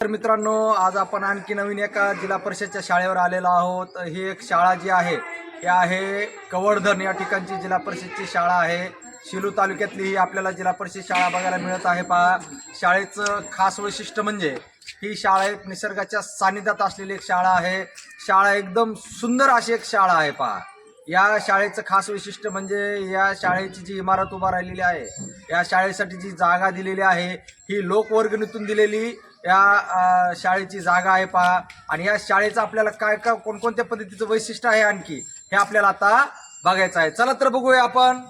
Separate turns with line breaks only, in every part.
तर मित्रांनो आज आपण आणखी नवीन एका जिल्हा परिषदच्या शाळेवर आलेलो आहोत. ही एक शाळा जी आहे ही आहे कवडधन या ठिकाणची जिल्हा परिषदची शाळा आहे. शिलू तालुक्यातली ही आपल्याला जिल्हा परिषद शाळा बघायला मिळत आहे. पहा शाळेचं खास वैशिष्ट्य म्हणजे ही शाळा एक निसर्गाच्या सानिध्यात असलेली एक शाळा आहे. शाळा एकदम सुंदर अशी एक शाळा आहे पहा. या शाळेचं खास वैशिष्ट्य म्हणजे या शाळेची जी इमारत उभा राहिलेली आहे या शाळेसाठी जी जागा दिलेली आहे ही लोकवर्गणीतून दिलेली या शाळेची जागा आहे पहा. आणि या शाळेचं आपल्याला काय काय कोणकोणत्या पद्धतीचं वैशिष्ट्य आहे आणखी हे आपल्याला आता बघायचं आहे. चला तर बघूया आपण.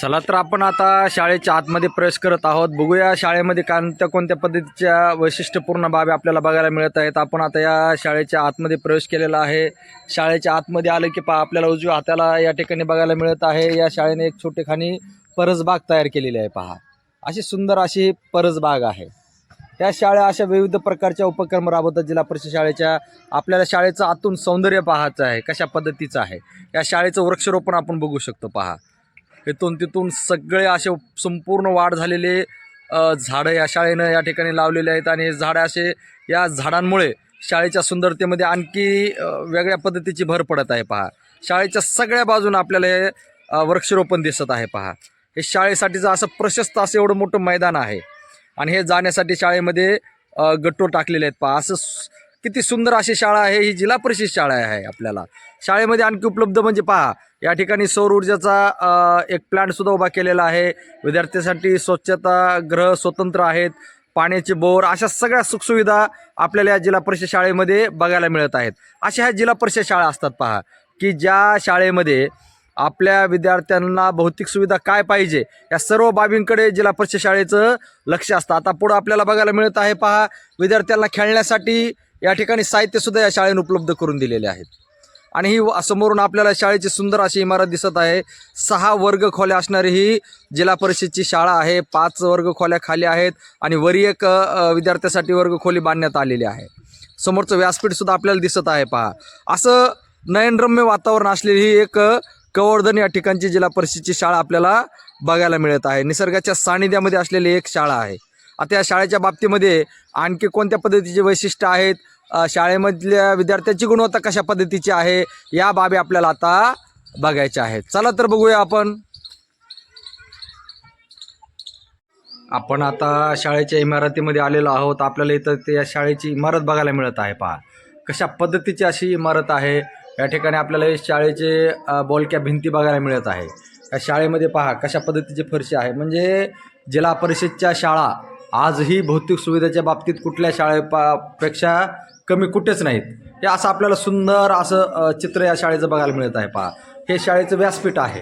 चला तर आपण आता शाळेच्या आतमध्ये प्रवेश करत आहोत. बघूया शाळेमध्ये कोणत्या कोणत्या पद्धतीच्या वैशिष्ट्यपूर्ण बाबी आपल्याला बघायला मिळत आहेत. आपण आता या शाळेच्या आतमध्ये प्रवेश केलेला आहे. शाळेच्या आतमध्ये आलं की पहा आपल्याला उजव्या हाताला या ठिकाणी बघायला मिळत आहे. या शाळेने एक छोटेखानी परसबाग तयार केलेली आहे पहा. अशी सुंदर अशी परसबाग आहे. या शाळा अशा विविध प्रकारच्या उपक्रम राबवतात जिल्हा परिषद शाळेच्या. आपल्याला शाळेचं आतून सौंदर्य पाहायचं आहे कशा पद्धतीचं आहे. या शाळेचं वृक्षरोपण आपण बघू शकतो पहा. इथून तिथून सगळे असे संपूर्ण वाढ झालेले झाडं या शाळेनं या ठिकाणी लावलेले आहेत आणि हे झाडं असे या झाडांमुळे शाळेच्या सुंदरतेमध्ये आणखी वेगळ्या पद्धतीची भर पडत आहे पहा. शाळेच्या सगळ्या बाजूनं आपल्याला हे वृक्षरोपण दिसत आहे पहा. हे शाळेसाठीचं असं प्रशस्त असं एवढं मोठं मैदान आहे. आणि हे जाण्यासाठी शाळेमध्ये गट्टो टाकलेले आहेत. पहा असं किती सुंदर अशी शाळा आहे ही जिल्हा परिषद शाळा आहे आपल्याला. शाळेमध्ये आणखी उपलब्ध म्हणजे पहा या ठिकाणी सौर ऊर्जाचा एक प्लॅन्टसुद्धा उभा केलेला आहे. विद्यार्थ्यांसाठी स्वच्छता ग्रह स्वतंत्र आहेत. पाण्याचे बोर अशा सगळ्या सुखसुविधा आपल्याला या जिल्हा परिषद शाळेमध्ये बघायला मिळत आहेत. अशा ह्या जिल्हा परिषद शाळा असतात पहा की ज्या शाळेमध्ये आपल्या विद्यार्थ्यांना भौतिक सुविधा काय पाहिजे या सर्व बाबींकडे जिल्हा परिषद शाळेचं लक्ष असतं. आता पुढं आपल्याला बघायला मिळत आहे पहा विद्यार्थ्यांना खेळण्यासाठी या ठिकाणी साहित्यसुद्धा या शाळेने उपलब्ध करून दिलेले आहेत. आणि ही समोरून आपल्याला शाळेची सुंदर अशी इमारत दिसत आहे. सहा वर्ग खोल्या असणारी ही जिल्हा परिषदची शाळा आहे. पाच वर्ग खोल्या खाली आहेत आणि वरी एक विद्यार्थ्यासाठी वर्ग खोली बांधण्यात आलेली आहे. समोरचं व्यासपीठसुद्धा आपल्याला दिसत आहे पहा. असं नयनरम्य वातावरण असलेली ही एक कवर्धन या ठिकाणची जिल्हा परिषदची शाळा आपल्याला बघायला मिळत आहे. निसर्गाच्या सानिध्यामध्ये असलेली एक शाळा आहे. आता या शाळेच्या बाबतीमध्ये आणखी कोणत्या पद्धतीचे वैशिष्ट्य आहेत? शाळेमधल्या विद्यार्थ्यांची गुणवत्ता कशा पद्धतीची आहे? या बाबी आपल्याला आता बघायच्या आहेत. चला तर बघूया आपण. आपण आता शाळेच्या इमारतीमध्ये आलेलो आहोत. आपल्याला इथं त्या शाळेची इमारत बघायला मिळत आहे पहा. कशा पद्धतीची अशी इमारत आहे? या ठिकाणी आपल्याला हे शाळेचे बॉलक्या बोलक्या भिंती बघायला मिळत आहे. या शाळेमध्ये पहा कशा पद्धतीचे फरशी आहे. म्हणजे जिल्हा परिषदच्या शाळा आजही भौतिक सुविधेच्या बाबतीत कुठल्या शाळेपेक्षा कमी कुठेच नाहीत. हे असं आपल्याला सुंदर असं चित्र या शाळेचं बघायला मिळत आहे पहा. हे शाळेचं व्यासपीठ आहे.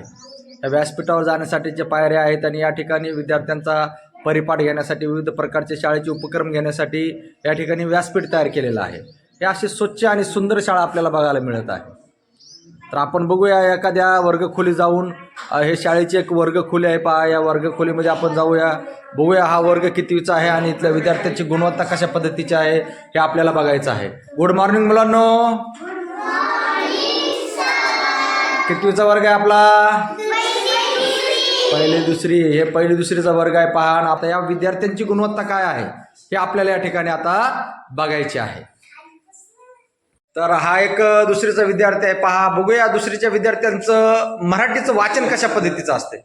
या व्यासपीठावर जाण्यासाठीचे पायऱ्या आहेत आणि या ठिकाणी विद्यार्थ्यांचा परिपाठ घेण्यासाठी विविध प्रकारचे शाळेचे उपक्रम घेण्यासाठी या ठिकाणी व्यासपीठ तयार केलेलं आहे. हे अशी स्वच्छ आणि सुंदर शाळा आपल्याला बघायला मिळत आहे. तर आपण बघूया एखाद्या वर्गखोली जाऊन हे शाळेची एक वर्गखोली आहे पहा. या वर्गखोलीमध्ये आपण जाऊया. बघूया हा वर्ग कितीचा आहे आणि इथल्या विद्यार्थ्यांची गुणवत्ता कशा पद्धतीची आहे हे आपल्याला बघायचं आहे. गुड मॉर्निंग मुलांनो. कितवीचा वर्ग आहे आपला? पहिली दुसरी. हे पहिली दुसरीचा वर्ग आहे पहा. आणि आता या विद्यार्थ्यांची गुणवत्ता काय आहे हे आपल्याला या ठिकाणी आता बघायचे आहे. तर हा एक दुसरीचा विद्यार्थी आहे. पहा बघूया दुसरीच्या विद्यार्थ्यांचं मराठीचं वाचन कशा पद्धतीचं असते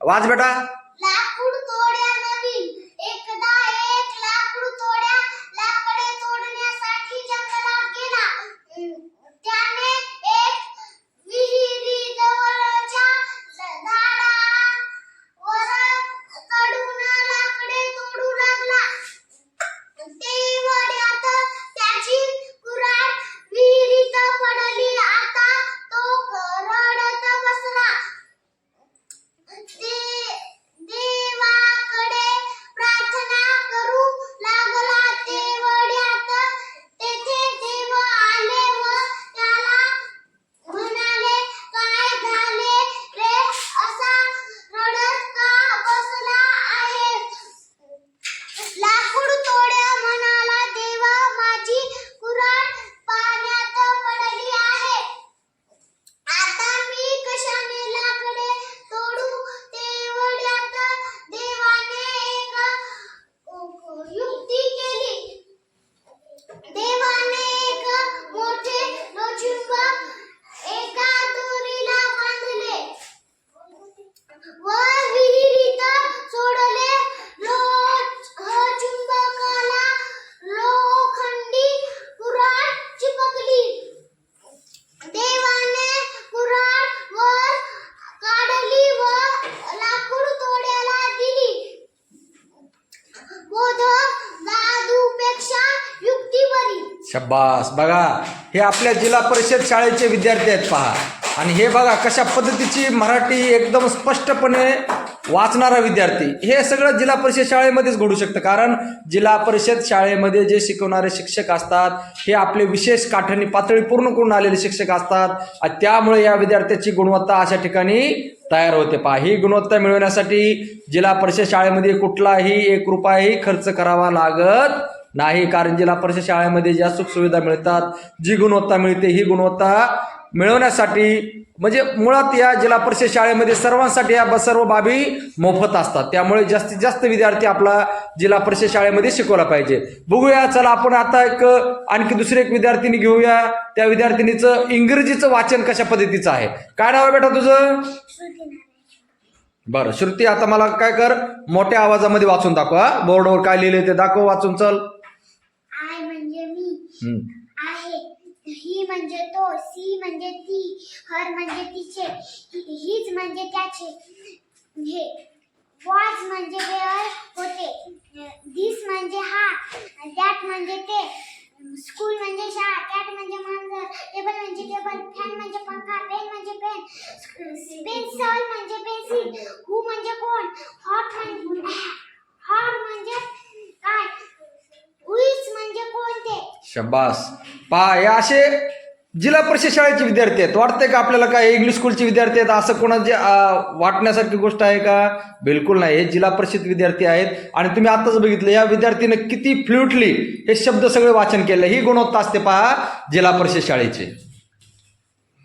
वाच बेटा. शब्बास बघा हे आपल्या जिल्हा परिषद शाळेचे विद्यार्थी आहेत पहा. आणि हे बघा कशा पद्धतीची मराठी एकदम स्पष्टपणे वाचणारा विद्यार्थी. हे सगळं जिल्हा परिषद शाळेमध्येच घडू शकतं. कारण जिल्हा परिषद शाळेमध्ये जे शिकवणारे शिक्षक असतात हे आपले विशेष काठणी पातळी पूर्ण करून आलेले शिक्षक असतात. आणि त्यामुळे या विद्यार्थ्याची गुणवत्ता अशा ठिकाणी तयार होते पहा. ही गुणवत्ता मिळवण्यासाठी जिल्हा परिषद शाळेमध्ये कुठलाही एक रुपयाही खर्च करावा लागत नाही कारण जिल्हा परिषद शाळेमध्ये ज्या सुखसुविधा मिळतात जी गुणवत्ता मिळते ही गुणवत्ता मिळवण्यासाठी म्हणजे मुळात या जिल्हा परिषद शाळेमध्ये सर्वांसाठी या सर्व बाबी मोफत असतात. त्यामुळे जास्तीत जास्त विद्यार्थी आपला जिल्हा परिषद शाळेमध्ये शिकवला पाहिजे. बघूया चला आपण आता एक आणखी दुसरी एक विद्यार्थिनी घेऊया. त्या विद्यार्थिनीचं इंग्रजीचं वाचन कशा पद्धतीचं आहे? काय नाव आहे बेटा तुझं? बरं श्रुती आता मला काय कर मोठ्या आवाजामध्ये वाचून दाखव बोर्डवर काय लिहिले ते दाखव वाचून चल
आय म्हणजे मी
हम्म.
आहे. ही म्हणजे तो सी म्हणजे ती हर म्हणजे तिचे हीच म्हणजे त्याचे. हे वॉज म्हणजे वेअर होते. दिस म्हणजे हा दॅट म्हणजे ते. स्कूल म्हणजे शाळा कॅट म्हणजे मांजर टेबल म्हणजे टेबल फॅन म्हणजे पंखा पेन म्हणजे पेन पेन्सिल म्हणजे पेन्सिल हू म्हणजे कोण हॉट म्हणजे हॉट म्हणजे काय? हुईच म्हणजे कोणते?
शब्बास पहा हे असे जिल्हा परिषद शाळेचे विद्यार्थी आहेत. वाटतंय का आपल्याला काय इंग्लिश स्कूलचे विद्यार्थी आहेत? असं कोणाचे वाटण्यासारखी गोष्ट आहे का? बिलकुल नाही. हे जिल्हा परिषद विद्यार्थी आहेत. आणि तुम्ही आताच बघितलं या विद्यार्थीनं किती फ्लुटली हे शब्द सगळे वाचन केलं. ही गुणवत्ता असते पहा जिल्हा परिषद शाळेची.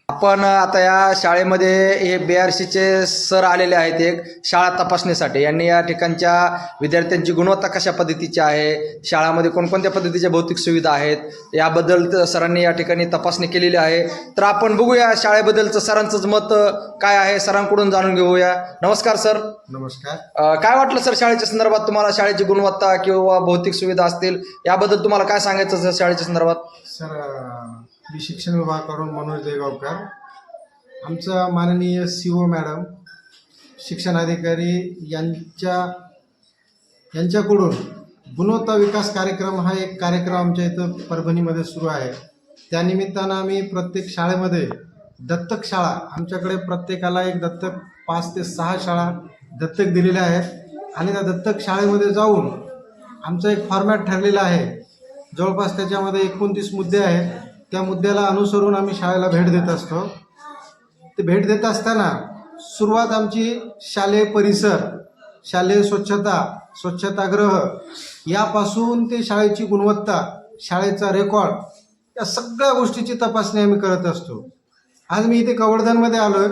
आपण आता या शाळेमध्ये हे बी आर सीचे सर आलेले आहेत एक शाळा तपासणीसाठी. यांनी या ठिकाणच्या विद्यार्थ्यांची गुणवत्ता कशा पद्धतीची आहे? शाळामध्ये कोणकोणत्या पद्धतीच्या भौतिक सुविधा आहेत? याबद्दल सरांनी या ठिकाणी तपासणी केलेली आहे. तर आपण बघूया शाळेबद्दलचं सरांचंच मत काय आहे? सरांकडून जाणून घेऊया. नमस्कार सर.
नमस्कार.
काय वाटलं सर शाळेच्या संदर्भात तुम्हाला शाळेची गुणवत्ता किंवा भौतिक सुविधा असतील? याबद्दल तुम्हाला काय सांगायचं सर शाळेच्या संदर्भात?
सर मी शिक्षण विभागाकडून मनोज देगावकर. आमचं माननीय सी ओ मॅडम शिक्षणाधिकारी यांच्या यांच्याकडून गुणवत्ता विकास कार्यक्रम हा एक कार्यक्रम आमच्या इथं परभणीमध्ये सुरू आहे. त्यानिमित्तानं आम्ही प्रत्येक शाळेमध्ये दत्तक शाळा आमच्याकडे प्रत्येकाला एक दत्तक पाच ते सहा शाळा दत्तक दिलेल्या आहेत. आणि त्या दत्तक शाळेमध्ये जाऊन आमचा एक फॉर्मॅट ठरलेला आहे. जवळपास त्याच्यामध्ये एकोणतीस मुद्दे आहेत. त्या मुद्द्याला अनुसरून आम्ही शाळेला भेट देत असतो. ते भेट देत असताना सुरुवात आमची शालेय परिसर शालेय स्वच्छता स्वच्छतागृह यापासून ते शाळेची गुणवत्ता शाळेचा रेकॉर्ड या सगळ्या गोष्टीची तपासणी आम्ही करत असतो. आज मी इथे कवर्धनमध्ये आलो आहे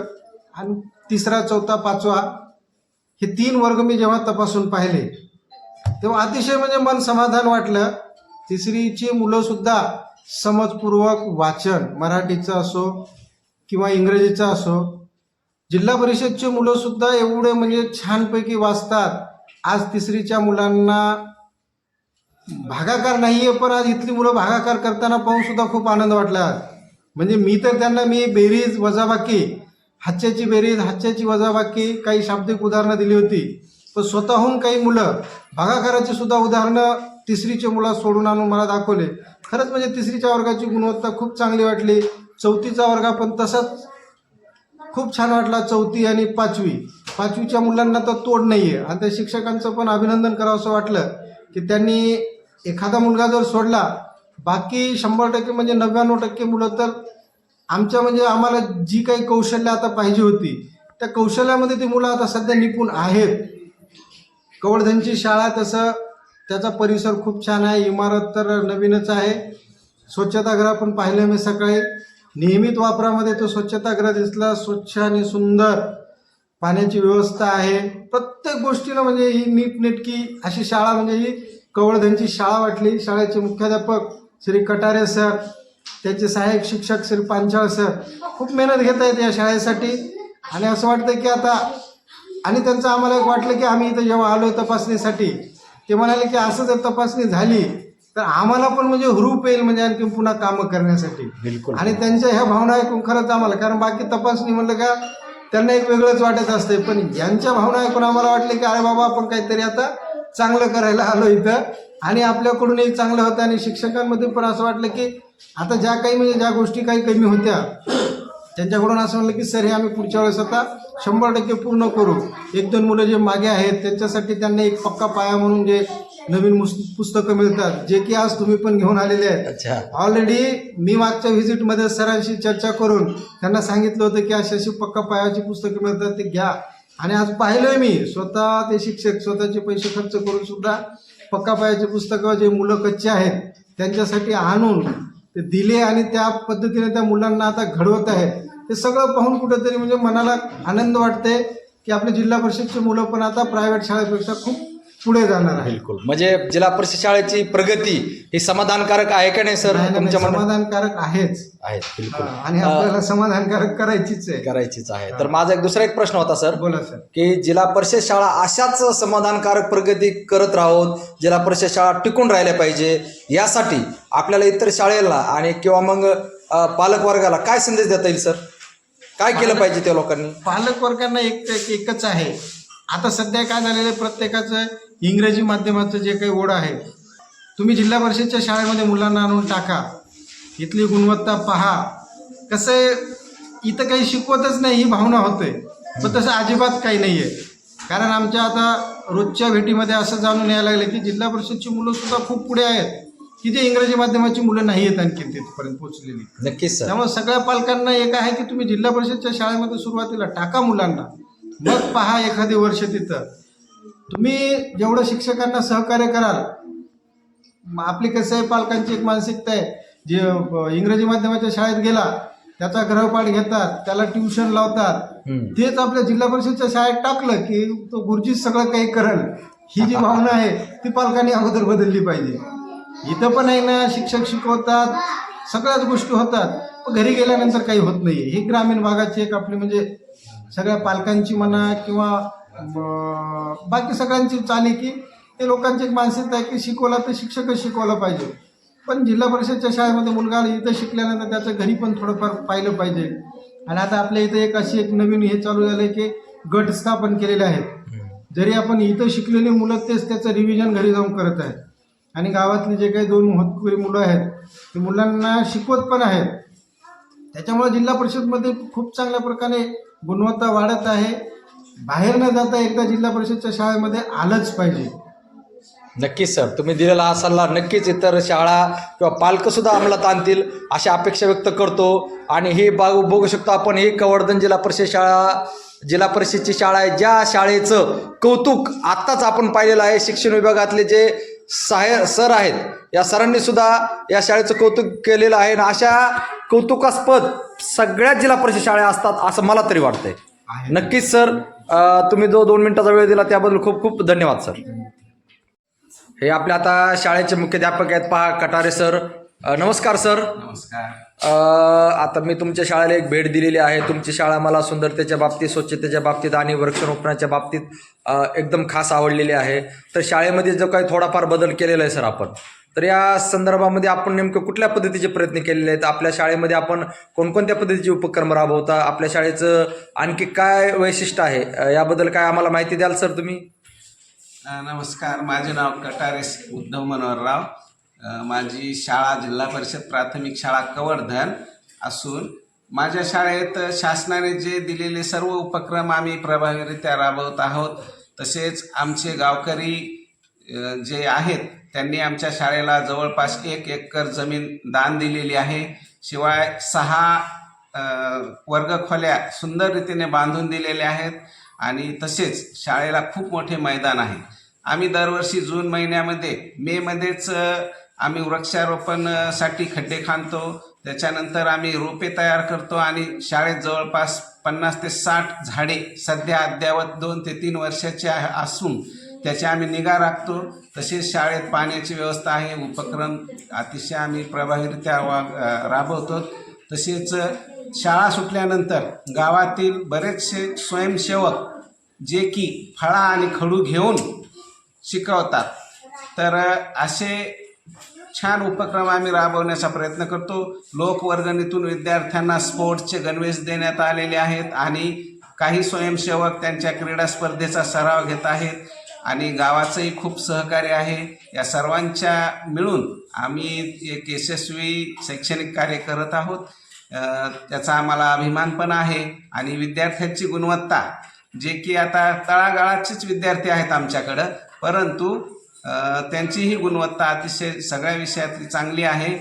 आणि तिसरा चौथा पाचवा हे तीन वर्ग मी जेव्हा तपासून पाहिले तेव्हा अतिशय म्हणजे मन समाधान वाटलं. तिसरीची मुलंसुद्धा समजपूर्वक वाचन मराठीचं असो किंवा इंग्रजीचं असो जिल्हा परिषदची मुलंसुद्धा एवढे म्हणजे छानपैकी वाचतात. आज तिसरीच्या मुलांना भागाकार नाही आहे पण आज इथली मुलं भागाकार करताना पाहूनसुद्धा खूप आनंद वाटला. म्हणजे मी तर त्यांना मी बेरीज वजाबाकी हाच्याची बेरीज हाच्याची वजाबाकी काही शाब्दिक उदाहरणं दिली होती. पण स्वतःहून काही मुलं भागाकाराची सुद्धा उदाहरणं तिसरीचे मुलं सोडून आणून मला दाखवले. खरंच म्हणजे तिसरीच्या वर्गाची गुणवत्ता खूप चांगली वाटली. चौथीचा वर्ग पण तसंच खूप छान वाटला चौथी आणि पाचवी. पाचवीच्या मुलांना तर तोड नाही आहे आणि त्या शिक्षकांचं पण अभिनंदन करावं असं वाटलं की त्यांनी एखादा मुलगा जर सोडला बाकी शंभर टक्के म्हणजे नव्याण्णव टक्के मुलं तर आमच्या म्हणजे आम्हाला जी काही कौशल्य आता पाहिजे होती त्या कौशल्यामध्ये ती मुलं आता सध्या निपुण आहेत. कवळधनची शाळा तसं त्याचा परिसर खूप छान आहे. इमारत तर नवीनच आहे. स्वच्छतागृह पण पाहिलं मी सकाळी. नियमित वापरामध्ये तो स्वच्छतागृह दिसला स्वच्छ आणि सुंदर. पाण्याची व्यवस्था आहे. प्रत्येक गोष्टीला म्हणजे ही नीटनेटकी अशी शाळा म्हणजे ही कवळधनची शाळा वाटली. शाळेचे मुख्याध्यापक श्री कटारे सर त्याचे सहाय्यक शिक्षक श्री पांचाळ सर खूप मेहनत घेत आहेत या शाळेसाठी. आणि असं वाटतं की आता आणि त्यांचं आम्हाला एक वाटलं की आम्ही इथं जेव्हा आलो तपासणीसाठी ते म्हणाले की असं जर तपासणी झाली तर आम्हाला पण म्हणजे हुरूप येईल म्हणजे आणखी पुन्हा कामं करण्यासाठी.
बिलकुल.
आणि त्यांच्या ह्या भावना ऐकून खरंच आम्हाला कारण बाकी तपासणी म्हणलं का त्यांना एक वेगळंच वाटत असते पण यांच्या भावना ऐकून आम्हाला वाटले की अरे बाबा आपण काहीतरी आता चांगलं करायला आलो इथं. आणि आपल्याकडूनही चांगलं होतं आणि शिक्षकांमध्ये पण असं वाटलं की आता ज्या काही म्हणजे ज्या गोष्टी काही कमी होत्या त्यांच्याकडून असं म्हणलं की सर हे आम्ही पुढच्या वेळेस आता शंभर टक्के पूर्ण करू. एक दोन मुलं जे मागे आहेत त्यांच्यासाठी त्यांना एक पक्का पाया म्हणून जे नवीन पुस्तकं मिळतात जे की आज तुम्ही पण घेऊन आलेले आहेत.
अच्छा.
ऑलरेडी मी मागच्या व्हिजिटमध्ये सरांशी चर्चा करून त्यांना सांगितलं होतं की अशी अशी पक्का पायाची पुस्तकं मिळतात ते घ्या. आणि आज पाहिलंय मी स्वतः ते शिक्षक स्वतःचे पैसे खर्च करून सुद्धा पक्का पायाची पुस्तकं जे मुलं कच्चे आहेत त्यांच्यासाठी आणून ते दिले आणि त्या पद्धतीने त्या मुलांना आता घडवत आहेत. ते सगळं पाहून कुठेतरी म्हणजे मनाला आनंद वाटते की आपले जिल्हा परिषदचे मुलं पण आता प्रायव्हेट शाळेपेक्षा खूप पुढे जाणार आहे
बिलकुल. म्हणजे जिल्हा परिषद शाळेची प्रगती ही समाधानकारक आहे का नाही सर?
नाही, नाही,
तुमच्या मनात?
समाधानकारक आहेच.
आहेत बिलकुल.
हा, आणि आपल्याला समाधानकारक करायचीच आहे.
करायचीच आहे. तर माझा एक दुसरा एक प्रश्न होता सर
बोला सर.
की जिल्हा परिषद शाळा अशाच समाधानकारक प्रगती करत राहोत जिल्हा परिषद शाळा टिकून राहिल्या पाहिजे यासाठी आपल्याला इतर शाळेला आणि किंवा मग अ, पालक वर्गाला काय संदेश देता येईल सर? काय केलं पाहिजे त्या लोकांनी?
पालक वर्गांना एक एक- एकच आहे. आता सध्या काय झालेलं आहे प्रत्येकाचं इंग्रजी माध्यमाचं जे काही ओढ आहे तुम्ही जिल्हा परिषदच्या शाळेमध्ये मुलांना आणून टाका. इथली गुणवत्ता पहा. कसं इथं काही शिकवतच नाही ही भावना होते. पण तसं अजिबात काही नाही आहे कारण आमच्या आता रोजच्या भेटीमध्ये असं जाणून यायला लागलं की जिल्हा परिषदची मुलं सुद्धा खूप पुढे आहेत. की जे इंग्रजी माध्यमाची मुलं नाही आहेत आणखी तिथपर्यंत पोहोचलेली.
नक्कीच सर.
त्यामुळे सगळ्या पालकांना एक आहे की तुम्ही जिल्हा परिषदच्या शाळेमध्ये सुरुवातीला टाका मुलांना. मग पहा एखादी वर्ष तिथं. तुम्ही जेवढं शिक्षकांना सहकार्य कराल आपली कसं आहे पालकांची एक मानसिकता आहे. जे इंग्रजी माध्यमाच्या शाळेत गेला त्याचा ग्रहपाठ घेतात त्याला ट्युशन लावतात. तेच आपल्या जिल्हा परिषदच्या शाळेत टाकलं की तो गुरुजीच सगळं काही करल. ही जी भावना आहे ती पालकांनी अगोदर बदलली पाहिजे. इथं पण आहे ना शिक्षक शिकवतात सगळ्याच गोष्टी होतात. पण घरी गेल्यानंतर काही होत नाही ही ग्रामीण भागाची एक आपली म्हणजे सगळ्या पालकांची म्हणा किंवा बाकी सगळ्यांची चाली की ते लोकांची एक मानसिकता आहे की शिकवला तर शिक्षकच शिकवलं पाहिजे. पण जिल्हा परिषदच्या शाळेमध्ये मुलगा इथं शिकल्यानंतर त्याचं घरी पण थोडंफार पाहिलं पाहिजे. आणि आता आपल्या इथं एक अशी एक नवीन हे चालू झालं की गट स्थापन केलेले आहेत. जरी आपण इथं शिकलेली मुलं तेच त्याचं रिव्हिजन घरी जाऊन करत आहेत. आणि गावातले जे काही दोन होतकरी मुलं आहेत ते मुलांना शिकवत पण आहेत. त्याच्यामुळे जिल्हा परिषदमध्ये खूप चांगल्या प्रकारे गुणवत्ता वाढत आहे. बाहेर न जाता एकदा जिल्हा परिषदच्या शाळेमध्ये आलंच पाहिजे.
नक्कीच सर. तुम्ही दिलेला हा सल्ला नक्कीच इतर शाळा किंवा पालकंसुद्धा अंमलात आणतील अशी अपेक्षा व्यक्त करतो. आणि हे बाग बघू शकतो आपण ही कवर्धन जिल्हा परिषद शाळा जिल्हा परिषदची शाळा आहे. ज्या शाळेचं कौतुक आत्ताच आपण पाहिलेलं आहे शिक्षण विभागातले जे सहाय्य सर आहेत. या सरांनी सुद्धा या शाळेचं कौतुक केलेलं आहे आणि अशा कौतुकास्पद सगळ्याच जिल्हा परिषद शाळा असतात असं मला तरी वाटतंय. नक्कीच सर तुम्ही जो दोन मिनिटाचा वेळ दिला त्याबद्दल खूप खूप धन्यवाद सर. हे आपले आता शाळेचे मुख्याध्यापक आहेत पहा कटारे सर. अ, नमस्कार सर.
नमस्कार.
अ, आता मी तुमच्या शाळेला एक भेट दिलेली आहे. तुमची शाळा मला सुंदरतेच्या बाबतीत स्वच्छतेच्या बाबतीत आणि वृक्षारोपणाच्या बाबतीत अ, एकदम खास आवडलेली आहे. तर शाळेमध्ये जो काही थोडाफार बदल केलेला आहे सर आपण तर या संदर्भामध्ये आपण नेमकं कुठल्या पद्धतीचे प्रयत्न केलेले आहेत? आपल्या शाळेमध्ये आपण कोणकोणत्या पद्धतीचे उपक्रम राबवता? आपल्या शाळेचं आणखी काय वैशिष्ट्य आहे? अ, याबद्दल काय आम्हाला माहिती द्याल सर तुम्ही?
अ, नमस्कार. माझे नाव कटारेस उद्धव मनोहरराव माझी शाळा जिल्हा परिषद प्राथमिक शाळा कवर्धन असून माझ्या शाळेत शासनाने जे दिलेले सर्व उपक्रम आम्ही प्रभावीरित्या राबवत आहोत तसेच आमचे गावकरी जे आहेत त्यांनी आमच्या शाळेला जवळपास एक एकर जमीन दान दिलेली आहे. शिवाय सहा वर्गखोल्या सुंदर रीतीने बांधून दिलेल्या आहेत आणि तसेच शाळेला खूप मोठे मैदान आहे. आम्ही दरवर्षी जून महिन्यामध्ये मेमध्येच आम्ही वृक्षारोपणसाठी खड्डे खांदतो. त्याच्यानंतर आम्ही रोपे तयार करतो आणि शाळेत जवळपास पन्नास ते साठ झाडे सध्या अद्यावत दोन ते तीन वर्षाचे असून त्याची आम्ही निगा राखतो. तसेच शाळेत पाण्याची व्यवस्था आहे. उपक्रम अतिशय आम्ही प्रभावीरित्या वा राबवतो. तसेच शाळा सुटल्यानंतर गावातील बरेचसे स्वयंसेवक जे की फळा आणि खडू घेऊन शिकवतात. तर असे छान उपक्रम आम्ही राबवण्याचा प्रयत्न करतो. लोकवर्गणीतून विद्यार्थ्यांना स्पोर्ट्सचे गणवेश देण्यात आलेले आहेत आणि काही स्वयंसेवक त्यांच्या क्रीडा स्पर्धेचा सराव घेत आहेत आणि गावाचंही खूप सहकार्य आहे. या सर्वांच्या मिळून आम्ही एक यशस्वी शैक्षणिक कार्य करत आहोत. त्याचा आम्हाला अभिमान पण आहे आणि विद्यार्थ्यांची गुणवत्ता जे की आता तळागाळाचेच विद्यार्थी आहेत आमच्याकडं परंतु त्यांची ही गुणवत्ता अतिशय सगळ्या विषयातली चांगली आहे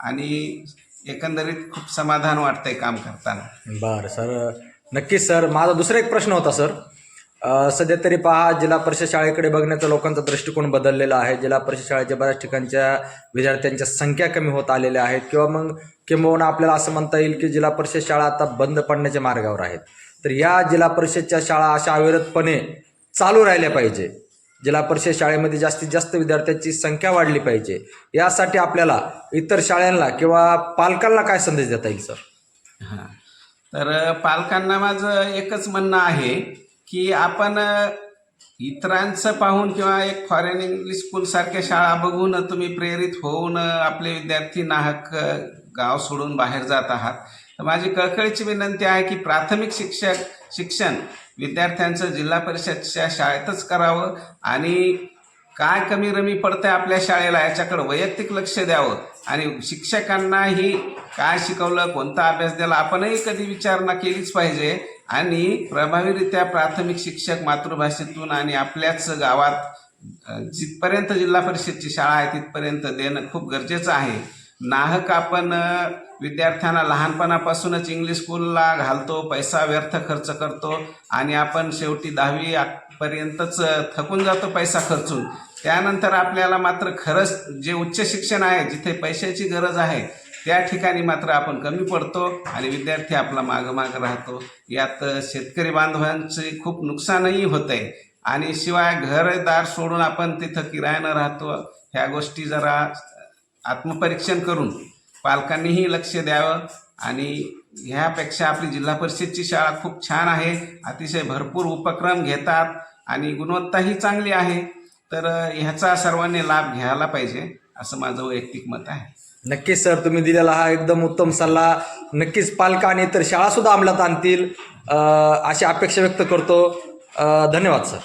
आणि एकंदरीत खूप समाधान वाटतंय काम करताना.
बरं सर. नक्कीच सर. माझा दुसरा एक प्रश्न होता सर. सध्या तरी पहा जिल्हा परिषद शाळेकडे बघण्याचा लोकांचा दृष्टिकोन बदललेला आहे. जिल्हा परिषद शाळेच्या बऱ्याच ठिकाणच्या विद्यार्थ्यांच्या संख्या कमी होत आलेल्या आहेत. किंवा मग किंबहुना आपल्याला असं म्हणता येईल की जिल्हा परिषद शाळा आता बंद पडण्याच्या मार्गावर आहेत. तर या जिल्हा परिषदच्या शाळा अशा अविरतपणे चालू राहिल्या पाहिजे. जिल्हा परिषद शाळेमध्ये जास्तीत जास्त विद्यार्थ्यांची संख्या वाढली पाहिजे. यासाठी आपल्याला इतर शाळांना किंवा पालकांना काय संदेश देता येईल सर?
हां. तर पालकांना माझं एकच म्हणणं आहे की आपण इतरांचं पाहून किंवा एक फॉरेन इंग्लिश स्कूलसारख्या शाळा बघून तुम्ही प्रेरित होऊन आपले विद्यार्थी नाहक गाव सोडून बाहेर जात आहात. तर माझी कळकळीची विनंती आहे की प्राथमिक शिक्षक शिक्षण विद्यार्थ्यांचं जिल्हा परिषदच्या शाळेतच करावं आणि काय कमी रमी पडतं आहे आपल्या शाळेला याच्याकडं वैयक्तिक लक्ष द्यावं. आणि शिक्षकांनाही काय शिकवलं कोणता अभ्यास दिला आपणही कधी विचारणा केलीच पाहिजे. आणि प्रभावीरित्या प्राथमिक शिक्षक मातृभाषेतून आणि आपल्याच गावात जिथपर्यंत जिल्हा परिषदची शाळा आहे तिथपर्यंत देणं खूप गरजेचं आहे. नाहक आपण विद्यार्थ्यांना लहानपणापासूनच इंग्लिश स्कूलला घालतो पैसा व्यर्थ खर्च करतो आणि आपण शेवटी दहावी पर्यंतच थकून जातो पैसा खर्चून. त्यानंतर आपल्याला मात्र खरंच जे उच्च शिक्षण आहे जिथे पैशाची गरज आहे त्या ठिकाणी मात्र आपण कमी पडतो आणि विद्यार्थी आपला मागमाग राहतो. यात शेतकरी बांधवांचे खूप नुकसानही होत आहे आणि शिवाय घरदार सोडून आपण तिथं किरायानं राहतो. ह्या गोष्टी जरा आत्मपरीक्षण करून पालकांनीही लक्ष द्यावं आणि ह्यापेक्षा आपली जिल्हा परिषदची शाळा खूप छान आहे. अतिशय भरपूर उपक्रम घेतात आणि गुणवत्ताही चांगली आहे. तर ह्याचा सर्वांनी लाभ घ्यायला पाहिजे असं माझं वैयक्तिक मत आहे.
नक्कीच सर तुम्ही दिलेला हा एकदम उत्तम सल्ला. नक्कीच पालक आणि इतर शाळासुद्धा अंमलात आणतील. अशी अपेक्षा व्यक्त करतो. धन्यवाद सर.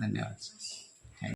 धन्यवाद.